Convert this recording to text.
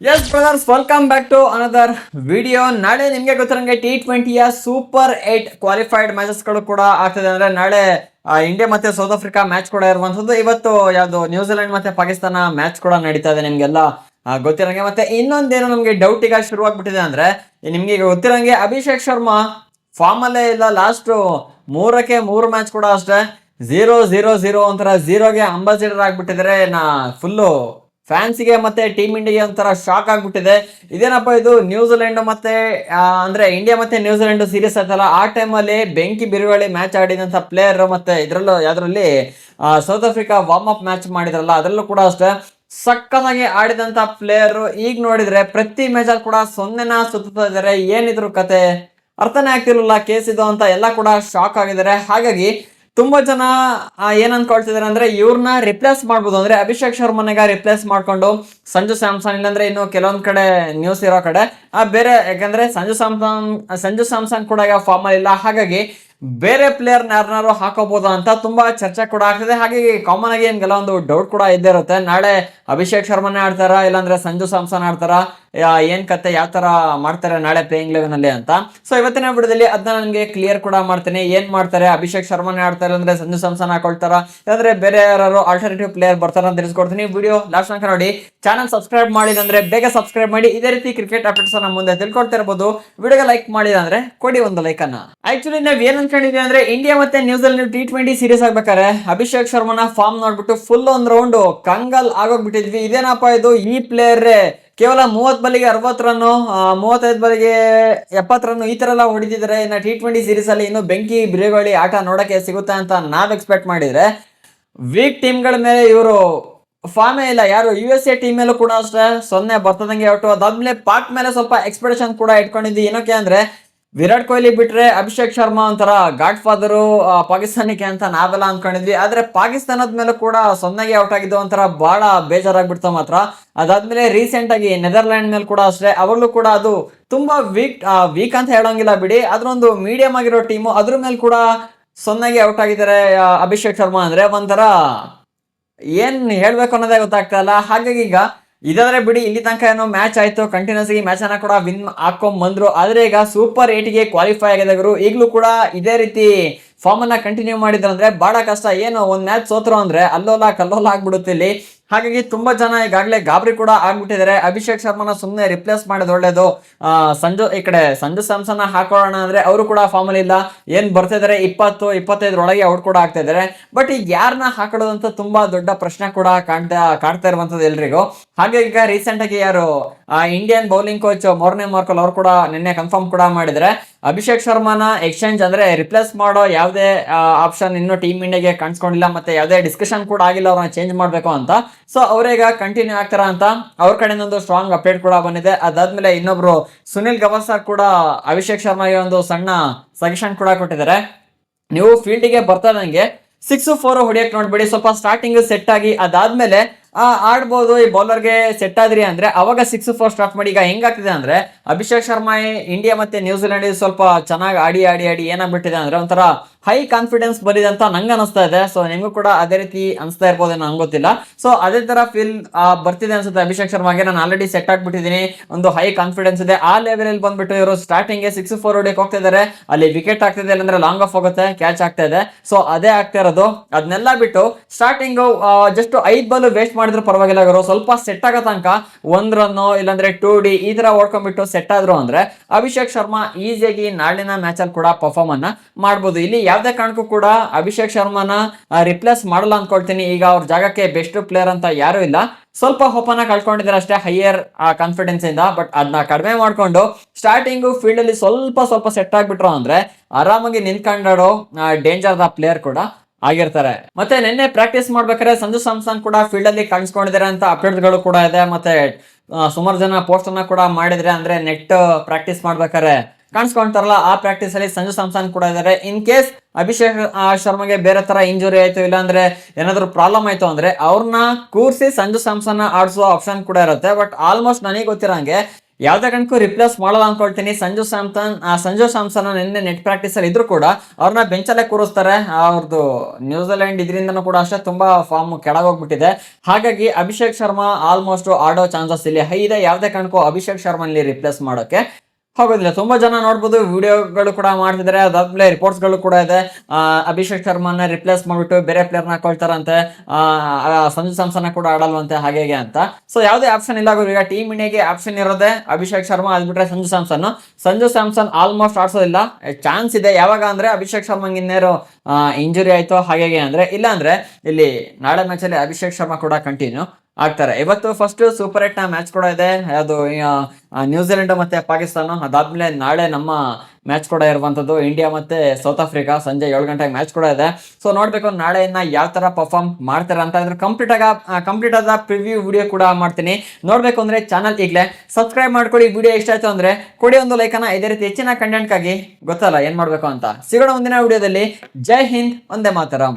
Yes brothers welcome back to another video ನಾಳೆ ನಿಮಗೆ ಗೊತ್ತಿರಂಗೆ ಟಿ ಟ್ವೆಂಟಿಯ ಸೂಪರ್ ಏಟ್ ಕ್ವಾಲಿಫೈಡ್ ಮ್ಯಾಚಸ್ಗಳು ಕೂಡ ಆಗ್ತದೆ. ಅಂದ್ರೆ ನಾಳೆ ಇಂಡಿಯಾ ಮತ್ತೆ ಸೌತ್ ಆಫ್ರಿಕಾ ಮ್ಯಾಚ್ ಕೂಡ ಇರುವಂತದ್ದು ಇವತ್ತು ಯಾವ್ದು ನ್ಯೂಜಿಲೆಂಡ್ ಮತ್ತೆ ಪಾಕಿಸ್ತಾನ ಮ್ಯಾಚ್ ಕೂಡ ನಡೀತಾ ಇದೆ ನಿಮ್ಗೆಲ್ಲ ಗೊತ್ತಿರಂಗೆ. ಮತ್ತೆ ಇನ್ನೊಂದೇನು ನಮಗೆ ಡೌಟ್ ಈಗ ಶುರುವಾಗ್ಬಿಟ್ಟಿದೆ ಅಂದ್ರೆ, ನಿಮ್ಗೆ ಈಗ ಗೊತ್ತಿರಂಗೆ ಅಭಿಷೇಕ್ ಶರ್ಮಾ ಫಾರ್ಮ್ ಅಲ್ಲೇ ಇಲ್ಲ ಲಾಸ್ಟ್ ಮೂರಕ್ಕೆ ಮೂರು ಮ್ಯಾಚ್ ಕೂಡ ಅಷ್ಟೇ. ಝೀರೋ ಝೀರೋ ಝೀರೋ ಒಂಥರ ಝೀರೋಗೆ ಅಂಬಾಸಿಡರ್ ಆಗ್ಬಿಟ್ಟಿದ್ರೆ ನಾ ಫುಲ್ಲು ಫ್ಯಾನ್ಸಿಗೆ ಮತ್ತೆ ಟೀಮ್ ಇಂಡಿಯಾ ಒಂಥರ ಶಾಕ್ ಆಗ್ಬಿಟ್ಟಿದೆ. ಇದೇನಪ್ಪ ಇದು? ನ್ಯೂಜಿಲೆಂಡ್ ಮತ್ತೆ ಅಂದ್ರೆ ಇಂಡಿಯಾ ಮತ್ತೆ ನ್ಯೂಜಿಲೆಂಡ್ ಸೀರೀಸ್ ಆಯ್ತಲ್ಲ? ಆ ಟೈಮಲ್ಲಿ ಬೆಂಕಿ ಬಿರುಗಾಳಿ ಮ್ಯಾಚ್ ಆಡಿದಂತ ಪ್ಲೇಯರ್ ಮತ್ತೆ ಇದರಲ್ಲೂ, ಯಾವ್ದ್ರಲ್ಲಿ South Africa warm up match ಮಾಡಿದ್ರಲ್ಲ, ಅದರಲ್ಲೂ ಕೂಡ ಅಷ್ಟೇ. ಸಕ್ಕತ್ತಾಗಿ ಆಡಿದಂತ ಪ್ಲೇಯರ್ ಈಗ ನೋಡಿದ್ರೆ ಪ್ರತಿ ಮ್ಯಾಚಲ್ಲಿ ಕೂಡ ಸೊನ್ನೆನ ಸುತ್ತಾ ಏನಿದ್ರು ಕತೆ? ಅರ್ಥನೇ ಆಗ್ತಿರಲಿಲ್ಲ. ಕೇಸ್ ಇದು ಅಂತ ಎಲ್ಲ ಕೂಡ ಶಾಕ್ ಆಗಿದ್ದಾರೆ. ಹಾಗಾಗಿ ತುಂಬಾ ಜನ ಏನ್ ಅನ್ಕೊಳ್ತಿದ್ದಾರೆ ಅಂದ್ರೆ ಇವ್ರನ್ನ ರಿಪ್ಲೇಸ್ ಮಾಡ್ಬೋದು. ಅಂದ್ರೆ ಅಭಿಷೇಕ್ ಶರ್ಮನೆಗ ರಿಪ್ಲೇಸ್ ಮಾಡ್ಕೊಂಡು, ಸಂಜು ಸ್ಯಾಮ್ಸನ್, ಇಲ್ಲಾಂದ್ರೆ ಇನ್ನು ಕೆಲವೊಂದ್ ಕಡೆ ನ್ಯೂಸ್ ಇರೋ ಕಡೆ, ಆ, ಬೇರೆ, ಯಾಕಂದ್ರೆ ಸಂಜು ಸ್ಯಾಮ್ಸನ್ ಸಂಜು ಸ್ಯಾಮ್ಸನ್ ಕೂಡ ಈಗ ಫಾರ್ಮ್ ಇಲ್ಲ. ಹಾಗಾಗಿ ಬೇರೆ ಪ್ಲೇಯರ್ ಯಾರನ್ನಾರು ಹಾಕೋಬಹುದು ಅಂತ ತುಂಬಾ ಚರ್ಚೆ ಕೂಡ ಆಗ್ತಿದೆ. ಹಾಗಾಗಿ ಕಾಮನ್ ಆಗಿ ಏನ್ ಕೆಲವೊಂದು ಡೌಟ್ ಕೂಡ ಇದ್ದೇ ಇರುತ್ತೆ. ನಾಳೆ ಅಭಿಷೇಕ್ ಶರ್ಮನೇ ಆಡ್ತಾರ, ಇಲ್ಲಾಂದ್ರೆ ಸಂಜು ಸ್ಯಾಮ್ಸನ್ ಆಡ್ತಾರ? ಏನ್ ಕತೆ, ಯಾವ ತರ ಮಾಡ್ತಾರೆ ನಾಳೆ ಪ್ಲೇಯಿಂಗ್ ಲೆವೆನ್ ಅಲ್ಲಿ ಅಂತ. ಸೊ ಇವತ್ತಿನ ವಿಡಿಯೋದಲ್ಲಿ ಅದನ್ನ ನನಗೆ ಕ್ಲಿಯರ್ ಕೂಡ ಮಾಡ್ತೇನೆ. ಏನ್ ಮಾಡ್ತಾರೆ? ಅಭಿಷೇಕ್ ಶರ್ಮನೇ ಆಡ್ತಾರೆ ಅಂದ್ರೆ ಸಂಜು ಸಂಸನ್ ಹಾಕೊಳ್ತಾರ? ಇಲ್ಲಾಂದ್ರೆ ಬೇರೆ ಯಾರು ಆಲ್ಟರ್ನೇಟಿವ್ ಪ್ಲೇಯರ್ ಬರ್ತಾರ ಅಂತ ತಿಳಿಸ್ಕೊಡ್ತೀನಿ. ವಿಡಿಯೋ ಲಾಸ್ಟ್ ತನಕ ನೋಡಿ. ಚಾನಲ್ ಸಬ್ಸ್ಕ್ರೈಬ್ ಮಾಡಿದಂದ್ರೆ ಬೇಗ ಸಬ್ಸ್ಕ್ರೈಬ್ ಮಾಡಿ. ಇದೇ ರೀತಿ ಕ್ರಿಕೆಟ್ ಅಪ್ಡೇಟ್ಸ್ ನಮ್ಮ ಮುಂದೆ ತಿಳ್ಕೊಳ್ತಾ ಇರಬಹುದು ವಿಡಿಯೋಗೆ ಲೈಕ್ ಮಾಡಿಲ್ಲ ಅಂದ್ರೆ ಕೊಡಿ ಒಂದು ಲೈಕ್ ಅನ್ನ. ಆಕ್ಚುಲಿ ನಾವ್ ಏನ್ ಅನ್ಕೊಂಡಿದ್ವಿ ಅಂದ್ರೆ ಇಂಡಿಯಾ ಮತ್ತೆ New Zealand T twenty series ಆಗ್ಬೇಕಾರೆ ಅಭಿಷೇಕ್ ಶರ್ಮನ ಫಾರ್ಮ್ ನೋಡ್ಬಿಟ್ಟು ಫುಲ್ ಒಂದ್ ರೌಂಡ್ ಕಂಗಲ್ ಆಗೋಗ್ಬಿಟ್ಟಿದ್ವಿ. ಇದೇನಪ್ಪ ಇದು? ಈ ಪ್ಲೇಯರ್ ಕೇವಲ ಮೂವತ್ತು ಬಲಿಗೆ ಅರವತ್ತು ರನ್ನು ಮೂವತ್ತೈದು ಬಲಿಗೆ ಎಪ್ಪತ್ತು ರನ್ನು ಈ ಥರ ಎಲ್ಲ ಹೊಡಿತಿದ್ದಾರೆ ಇನ್ನು ಟಿ ಟ್ವೆಂಟಿ ಸೀರೀಸ್ ಅಲ್ಲಿ ಇನ್ನು ಬೆಂಕಿ, ಬಿರುಗಾಳಿ, ಆಟ ನೋಡಕ್ಕೆ ಸಿಗುತ್ತೆ ಅಂತ ನಾವು ಎಕ್ಸ್ಪೆಕ್ಟ್ ಮಾಡಿದ್ರೆ. ವೀಕ್ ಟೀಮ್ಗಳ ಮೇಲೆ ಇವರು ಫಾರ್ಮೇ ಇಲ್ಲ. ಯಾರು ಯು ಎಸ್ ಎ ಟೀಮ್ ಮೇಲೂ ಕೂಡ ಅಷ್ಟೇ ಸೊನ್ನೆ ಬರ್ತದಂಗೆ ಹೊಟ್ಟು ಅದಾದ್ಮೇಲೆ ಪಾಕ್ ಮೇಲೆ ಸ್ವಲ್ಪ ಎಕ್ಸ್ಪೆಕ್ಟೇಷನ್ ಕೂಡ ಇಟ್ಕೊಂಡಿದ್ದು ಏನಕ್ಕೆ ಅಂದ್ರೆ ವಿರಾಟ್ ಕೊಹ್ಲಿ ಬಿಟ್ರೆ ಅಭಿಷೇಕ್ ಶರ್ಮಾ ಒಂಥರ ಗಾಡ್ ಫಾದರು ಪಾಕಿಸ್ತಾನಕ್ಕೆ ಅಂತ ನಾವೆಲ್ಲ ಅನ್ಕೊಂಡಿದ್ವಿ. ಆದ್ರೆ ಪಾಕಿಸ್ತಾನದ ಮೇಲೆ ಕೂಡ ಸೊನ್ನೆಗೆ ಔಟ್ ಆಗಿದ್ದು ಒಂಥರ ಬಹಳ ಬೇಜಾರಾಗ್ಬಿಡ್ತು ಮಾತ್ರ. ಅದಾದ್ಮೇಲೆ ರೀಸೆಂಟ್ ಆಗಿ ನೆದರ್ಲ್ಯಾಂಡ್ ಮೇಲೆ ಕೂಡ ಅಷ್ಟೇ. ಅವಾಗಲೂ ಕೂಡ ಅದು ತುಂಬಾ ವೀಕ್ ವೀಕ್ ಅಂತ ಹೇಳೋಂಗಿಲ್ಲ ಬಿಡಿ. ಅದ್ರೊಂದು ಮೀಡಿಯಂ ಆಗಿರೋ ಟೀಮು ಅದ್ರ ಮೇಲೆ ಕೂಡ ಸೊನ್ನೆಗೆ ಔಟ್ ಆಗಿದ್ದಾರೆ ಅಭಿಷೇಕ್ ಶರ್ಮಾ ಅಂದ್ರೆ ಒಂಥರ ಏನ್ ಹೇಳ್ಬೇಕು ಅನ್ನೋದೇ ಗೊತ್ತಾಗ್ತಾ ಇಲ್ಲ. ಹಾಗಾಗಿ ಈಗ ಇದಾದ್ರೆ ಬಿಡಿ, ಇಲ್ಲಿ ತನಕ ಏನೋ ಮ್ಯಾಚ್ ಆಯ್ತು ಕಂಟಿನ್ಯೂಸ್ ಆಗಿ ಮ್ಯಾಚ್ ಅನ್ನ ಕೂಡ ವಿನ್ ಹಾಕೊಂಡ್ ಬಂದ್ರು. ಆದ್ರೆ ಈಗ ಸೂಪರ್ ಏಟ್ಗೆ ಕ್ವಾಲಿಫೈ ಆಗಿದ್ರು ಈಗಲೂ ಕೂಡ ಇದೇ ರೀತಿ ಫಾರ್ಮ್ ಅನ್ನ ಕಂಟಿನ್ಯೂ ಮಾಡಿದ್ರು ಅಂದ್ರೆ ಬಹಳ ಕಷ್ಟ. ಏನು ಒಂದ್ ಮ್ಯಾಚ್ ಸೋತ್ರು ಅಂದ್ರೆ ಅಲ್ಲೋಲ ಕಲ್ಲೋಲ ಆಗ್ಬಿಡುತ್ತೆ ಇಲ್ಲಿ. ಹಾಗಾಗಿ ತುಂಬಾ ಜನ ಈಗಾಗಲೇ ಗಾಬರಿ ಕೂಡ ಆಗ್ಬಿಟ್ಟಿದ್ದಾರೆ. ಅಭಿಷೇಕ್ ಶರ್ಮನ ಸುಮ್ಮನೆ ರಿಪ್ಲೇಸ್ ಮಾಡೋದು ಒಳ್ಳೇದು. ಸಂಜು, ಈ ಕಡೆ ಸಂಜು ಸ್ಯಾಮ್ಸನ್ ಹಾಕೋಣ ಅಂದ್ರೆ ಅವರು ಕೂಡ ಫಾರ್ಮ್ ಅಲ್ಲಿ ಇಲ್ಲ. ಏನ್ ಬರ್ತಿದ್ದಾರೆ ಇಪ್ಪತ್ತು, ಇಪ್ಪತ್ತೈದರೊಳಗೆ ಔಟ್ ಕೂಡ ಆಗ್ತಾ ಇದ್ದಾರೆ ಬಟ್ ಈಗ ಯಾರನ್ನ ಹಾಕೊಳ್ಳೋದು ತುಂಬಾ ದೊಡ್ಡ ಪ್ರಶ್ನೆ ಕೂಡ ಕಾಣ್ತಾ ಕಾಡ್ತಾ ಇರುವಂತದ್ದು ಎಲ್ರಿಗೂ. ಹಾಗೆ ಈಗ ರೀಸೆಂಟ್ ಆಗಿ ಯಾರು Indian bowling coach Morne Morkel ಅವರು ಕೂಡ ನಿನ್ನೆ ಕನ್ಫರ್ಮ್ ಕೂಡ ಮಾಡಿದ್ರೆ, ಅಭಿಷೇಕ್ ಶರ್ಮಾನ ಎಕ್ಸ್ಚೇಂಜ್ ಅಂದ್ರೆ ರಿಪ್ಲೇಸ್ ಮಾಡೋ ಯಾವುದೇ ಆಪ್ಷನ್ ಇನ್ನು ಟೀಮ್ ಇಂಡಿಯಾಗೆ ಕಾಣಿಸ್ಕೊಂಡಿಲ್ಲ ಮತ್ತೆ ಯಾವುದೇ ಡಿಸ್ಕಷನ್ ಕೂಡ ಆಗಿಲ್ಲ, ಅವ್ರನ್ನ ಚೇಂಜ್ ಮಾಡಬೇಕು ಅಂತ. ಸೊ ಅವರೀಗ ಕಂಟಿನ್ಯೂ ಆಗ್ತಾರ ಅಂತ ಅವ್ರ ಕಡೆಯಿಂದ ಒಂದು ಸ್ಟ್ರಾಂಗ್ ಅಪ್ಡೇಟ್ ಕೂಡ ಬಂದಿದೆ. ಅದಾದ್ಮೇಲೆ ಇನ್ನೊಬ್ರು ಸುನಿಲ್ ಗವಾಸ್ಕರ್ ಕೂಡ ಅಭಿಷೇಕ್ ಶರ್ಮಾಗೆ ಒಂದು ಸಣ್ಣ ಸಜೆಷನ್ ಕೂಡ ಕೊಟ್ಟಿದ್ದಾರೆ. ನೀವು ಫೀಲ್ಡಿಗೆ ಬರ್ತಾದಂಗೆ ಸಿಕ್ಸ್ ಫೋರ್ ಹೊಡಿಯಕ್ ನೋಡ್ಬೇಡಿ. ಸ್ವಲ್ಪ ಸ್ಟಾರ್ಟಿಂಗ್ ಸೆಟ್ ಆಗಿ ಅದಾದ್ಮೇಲೆ ಆಡ್ಬೋದು, ಈ ಬೌಲರ್ಗೆ ಸೆಟ್ ಆದ್ರಿ ಅಂದ್ರೆ ಅವಾಗ ಸಿಕ್ಸ್ ಫೋರ್ ಸ್ಟಾರ್ಟ್ ಮಾಡಿ ಈಗ ಹೆಂಗಾಗ್ತಿದೆ ಅಂದ್ರೆ ಅಭಿಷೇಕ್ ಶರ್ಮಾ ಇಂಡಿಯಾ ಮತ್ತೆ ನ್ಯೂಜಿಲೆಂಡ್ ಸ್ವಲ್ಪ ಚೆನ್ನಾಗಿ ಆಡಿ ಆಡಿ ಆಡಿ ಏನಾಗ್ಬಿಟ್ಟಿದೆ ಅಂದ್ರೆ ಒಂಥರ ಹೈ ಕಾನ್ಫಿಡೆನ್ಸ್ ಬಂದಿದೆ ಅಂತ ನಂಗೆ ಅನಿಸ್ತಾ ಇದೆ. ಸೊ ನಿಮಗೂ ಕೂಡ ಅದೇ ರೀತಿ ಅನಿಸ್ತಾ ಇರ್ಬೋದು ನಂಗೆ ಗೊತ್ತಿಲ್ಲ. ಸೊ ಅದೇ ತರ ಫೀಲ್ ಬರ್ತಿದೆ ಅನ್ಸುತ್ತೆ ಅಭಿಷೇಕ್ ಶರ್ಮಾಗೆ. ನಾನು ಆಲ್ರೆಡಿ ಸೆಟ್ ಆಗ್ಬಿಟ್ಟಿದ್ದೀನಿ. ಒಂದು ಹೈ ಕಾನ್ಫಿಡೆನ್ಸ್ ಇದೆ. ಆ ಲೆವೆಲ್ ಅಲ್ಲಿ ಬಂದ್ಬಿಟ್ಟು ಇವರು ಸ್ಟಾರ್ಟಿಂಗ್ ಸಿಕ್ಸ್ ಫೋರ್ ಹೊಡಿಯಕ್ಕೆ ಹೋಗ್ತಾ ಇದಾರೆ. ಅಲ್ಲಿ ವಿಕೆಟ್ ಆಗ್ತಿದೆ ಇಲ್ಲಾಂದ್ರೆ ಲಾಂಗ್ ಆಫ್ ಹೋಗುತ್ತೆ ಕ್ಯಾಚ್ ಆಗ್ತಾ ಇದೆ. ಸೊ ಅದೇ ಆಗ್ತಾ ಇರೋದು. ಅದನ್ನೆಲ್ಲ ಬಿಟ್ಟು ಸ್ಟಾರ್ಟಿಂಗ್ ಜಸ್ಟ್ ಐದ್ ಬಾಲ್ ವೇಸ್ಟ್ ಮಾಡಿದ್ರು ಪರವಾಗಿಲ್ಲ ಇವರು. ಸ್ವಲ್ಪ ಸೆಟ್ ಆಗೋ ತನಕ ಒಂದ್ ರನ್ನು ಇಲ್ಲಾಂದ್ರೆ ಟೂ ಡಿ ಈ ತರ ಓಡ್ಕೊಂಡ್ಬಿಟ್ಟು ಸೆಟ್ ಆದ್ರು ಅಂದ್ರೆ ಅಭಿಷೇಕ್ ಶರ್ಮಾ ಈಸಿಯಾಗಿ ನಾಳಿನ ಮ್ಯಾಚ್ ಅಲ್ಲಿ ಕೂಡ ಪರ್ಫಾರ್ಮ್ ಅನ್ನ ಮಾಡ್ಬೋದು. ಇಲ್ಲಿ ಯಾವ್ದೇ ಕಾರಣಕ್ಕೂ ಕೂಡ ಅಭಿಷೇಕ್ ಶರ್ಮಾನ ರಿಪ್ಲೇಸ್ ಮಾಡಲ್ಲ ಅನ್ಕೊಳ್ತೀನಿ. ಈಗ ಅವ್ರ ಜಾಗಕ್ಕೆ ಬೆಸ್ಟ್ ಪ್ಲೇಯರ್ ಅಂತ ಯಾರು ಇಲ್ಲ. ಸ್ವಲ್ಪ ಹೋಪನ ಕಳ್ಕೊಂಡಿದ್ದಾರೆ ಅಷ್ಟೇ ಹೈಯರ್ ಕಾನ್ಫಿಡೆನ್ಸ್ ಇಂದ ಬಟ್ ಅದನ್ನ ಕಡಿಮೆ ಮಾಡ್ಕೊಂಡು ಸ್ಟಾರ್ಟಿಂಗ್ ಫೀಲ್ಡ್ ಅಲ್ಲಿ ಸ್ವಲ್ಪ ಸ್ವಲ್ಪ ಸೆಟ್ ಆಗ್ಬಿಟ್ರು ಅಂದ್ರೆ, ಆರಾಮಾಗಿ ನಿಂತ್ಕೊಂಡಾಡೋ ಡೇಂಜರ್ ದ ಪ್ಲೇಯರ್ ಕೂಡ ಆಗಿರ್ತಾರೆ. ಮತ್ತೆ ನಿನ್ನೆ ಪ್ರಾಕ್ಟೀಸ್ ಮಾಡ್ಬೇಕಾದ್ರೆ ಸಂಜು ಸಾಮ್ಸನ್ ಕೂಡ ಫೀಲ್ಡ್ ಅಲ್ಲಿ ಕಾಣಿಸ್ಕೊಂಡಿದ್ದಾರೆ ಅಂತ ಅಪ್ಡೇಟ್ಗಳು ಕೂಡ ಇದೆ. ಮತ್ತೆ ಸುಮಾರು ಜನ ಪೋಸ್ಟ್ ಅನ್ನ ಕೂಡ ಮಾಡಿದ್ರೆ ಅಂದ್ರೆ ನೆಟ್ ಪ್ರಾಕ್ಟೀಸ್ ಮಾಡ್ಬೇಕಾದ್ರೆ ಕಾಣಿಸ್ಕೊಂತಾರಲ್ಲ, ಆ ಪ್ರಾಕ್ಟೀಸ್ ಅಲ್ಲಿ ಸಂಜು ಸಾಮ್ಸನ್ ಕೂಡ ಇದ್ದಾರೆ. ಇನ್ ಕೇಸ್ ಅಭಿಷೇಕ್ ಶರ್ಮಗೆ ಬೇರೆ ತರ ಇಂಜುರಿ ಆಯ್ತು, ಇಲ್ಲಾಂದ್ರೆ ಏನಾದ್ರು ಪ್ರಾಬ್ಲಮ್ ಆಯ್ತು ಅಂದ್ರೆ ಅವ್ರನ್ನ ಕೂರಿಸಿ ಸಂಜು ಸ್ಯಾಮ್ಸನ್ ಆಡಿಸುವ ಆಪ್ಷನ್ ಕೂಡ ಇರುತ್ತೆ. ಬಟ್ ಆಲ್ಮೋಸ್ಟ್ ನನಗೆ ಗೊತ್ತಿರಂಗೆ ಯಾವ್ದೇ ಕಾರಣಕ್ಕೂ ರಿಪ್ಲೇಸ್ ಮಾಡಲ್ಲ ಅನ್ಕೊಳ್ತೀನಿ. ಸಂಜು ಸ್ಯಾಮ್ಸನ್ ಸಂಜು ಸ್ಯಾಮ್ಸನ್ ನಿನ್ನೆ ನೆಟ್ ಪ್ರಾಕ್ಟೀಸ್ ಅಲ್ಲಿ ಇದ್ರು ಕೂಡ ಅವ್ರನ್ನ ಬೆಂಚಲ್ಲೇ ಕೂರಿಸ್ತಾರೆ. ಅವ್ರದ್ದು ನ್ಯೂಜಿಲೆಂಡ್ ಇದರಿಂದನೂ ಕೂಡ ಅಷ್ಟೇ ತುಂಬಾ ಫಾರ್ಮ್ ಕೆಳಗೋಗ್ಬಿಟ್ಟಿದೆ. ಹಾಗಾಗಿ ಅಭಿಷೇಕ್ ಶರ್ಮಾ ಆಲ್ಮೋಸ್ಟ್ ಆಡೋ ಚಾನ್ಸಸ್ ಇಲ್ಲಿ. ಹೈ ಇದೆ, ಯಾವ್ದೇ ಕಾರಣಕ್ಕೂ ಅಭಿಷೇಕ್ ಶರ್ಮಾ ಇಲ್ಲಿ ರಿಪ್ಲೇಸ್ ಮಾಡೋಕೆ ಹೋಗೋದಿಲ್ಲ ತುಂಬಾ ಜನ ನೋಡ್ಬೋದು, ವಿಡಿಯೋಗಳು ಕೂಡ ಮಾಡ್ತಿದ್ದಾರೆ ಅದಾದ್ಮೇಲೆ ರಿಪೋರ್ಟ್ಸ್ಗಳು ಕೂಡ ಇದೆ. ಅಭಿಷೇಕ್ ಶರ್ಮಾನ ರಿಪ್ಲೇಸ್ ಮಾಡ್ಬಿಟ್ಟು ಬೇರೆ ಪ್ಲೇಯರ್ನ ಹಾಕೊಳ್ತಾರಂತೆ ಸಂಜು ಸ್ಯಾಮ್ಸನ್ ಕೂಡ ಆಡಲ್ವಂತೆ, ಹಾಗೆ ಅಂತ. ಸೊ ಯಾವುದೇ ಆಪ್ಷನ್ ಇಲ್ಲ. ಈಗ ಟೀಮ್ ಇಂಡಿಯಾಗೆ ಆಪ್ಷನ್ ಇರೋದೆ ಅಭಿಷೇಕ್ ಶರ್ಮಾ ಅದ್ಬಿಟ್ರೆ Sanju Samson. Sanju Samson almost ಆಡ್ಸೋದಿಲ್ಲ chance ಇದೆ. ಯಾವಾಗ ಅಂದರೆ ಅಭಿಷೇಕ್ ಶರ್ಮಾಂಗ್ ಇನ್ನೇರು ಇಂಜುರಿ ಆಯ್ತು ಹಾಗೆ ಅಂದ್ರೆ ಇಲ್ಲ ಅಂದ್ರೆ ಇಲ್ಲಿ ನಾಳೆ ಮ್ಯಾಚಲ್ಲಿ ಅಭಿಷೇಕ್ ಶರ್ಮಾ ಕೂಡ ಕಂಟಿನ್ಯೂ ಆಗ್ತಾರೆ. ಇವತ್ತು ಫಸ್ಟ್ ಸೂಪರ್ ಏಟ್ನ ಮ್ಯಾಚ್ ಕೂಡ ಇದೆ. ಅದು ನ್ಯೂಜಿಲೆಂಡ್ ಮತ್ತೆ ಪಾಕಿಸ್ತಾನ. ಅದಾದ್ಮೇಲೆ ನಾಳೆ ನಮ್ಮ ಮ್ಯಾಚ್ ಕೂಡ ಇರುವಂಥದ್ದು ಇಂಡಿಯಾ ಮತ್ತು ಸೌತ್ ಆಫ್ರಿಕಾ ಸಂಜೆ ಏಳು ಗಂಟೆಗೆ ಮ್ಯಾಚ್ ಕೂಡ ಇದೆ. ಸೊ ನೋಡ್ಬೇಕು ನಾಳೆಯನ್ನ ಯಾವ ಥರ ಪರ್ಫಾರ್ಮ್ ಮಾಡ್ತಾರೆ ಅಂತ ಇದ್ರೆ ಕಂಪ್ಲೀಟ್ ಆಗ ಕಂಪ್ಲೀಟ್ ಆದ ಪ್ರಿವ್ಯೂ ವಿಡಿಯೋ ಕೂಡ ಮಾಡ್ತೀನಿ. ನೋಡಬೇಕು ಅಂದರೆ ಚಾನಲ್ ಈಗಲೇ ಸಬ್ಸ್ಕ್ರೈಬ್ ಮಾಡ್ಕೊಳ್ಳಿ. ವಿಡಿಯೋ ಇಷ್ಟ ಆಯಿತು ಅಂದ್ರೆ ಕೊಡಿ ಒಂದು ಲೈಕನ್ನು ಇದೇ ರೀತಿ ಹೆಚ್ಚಿನ ಕಂಟೆಂಟ್ಗಾಗಿ ಗೊತ್ತಲ್ಲ ಏನು ಮಾಡಬೇಕು ಅಂತ. ಸಿಗೋಣ ಮುಂದಿನ ವಿಡಿಯೋದಲ್ಲಿ ಜೈ ಹಿಂದ್, ಒಂದೇ ಮಾತರಂ.